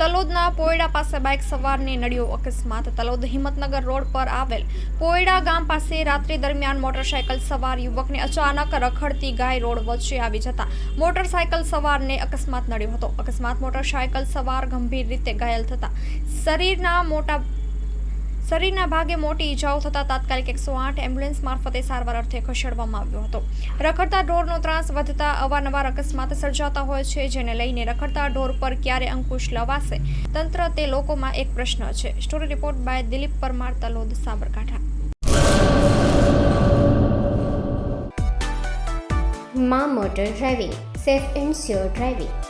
તલોદના પોયડા પાસે બાઇક સવારને નડ્યો અકસ્માત. તલોદ હિંમતનગર રોડ પર આવેલ પોયડા ગામ પાસે રાત્રિ દરમિયાન મોટરસાયકલ સવાર યુવકને અચાનક રખડતી ગાય રોડ વચ્ચે આવી જતા મોટરસાયકલ સવારને અકસ્માત નડ્યો હતો. અકસ્માત મોટરસાયકલ સવાર ગંભીર રીતે ઘાયલ થતા શરીરના મોટા શરીરના ભાગે મોટી ઈજાઓ થતાં તાત્કાલિક એકસો આઠ એમ્બ્યુલન્સ મારફતે સારવાર અર્થે ખસેડવામાં આવ્યો હતો. રખડતા ઢોરનો ત્રાસ વધતા અવારનવાર અકસ્માત સર્જાતા હોય છે, જેને લઈને રખડતા ઢોર પર ક્યારે અંકુશ લવાશે? તંત્ર તે લોકોમાં એક પ્રશ્ન છે. Story report by Dilip Parmar, Talod, Sabarkantha. મા motor driving, safe and sure driving.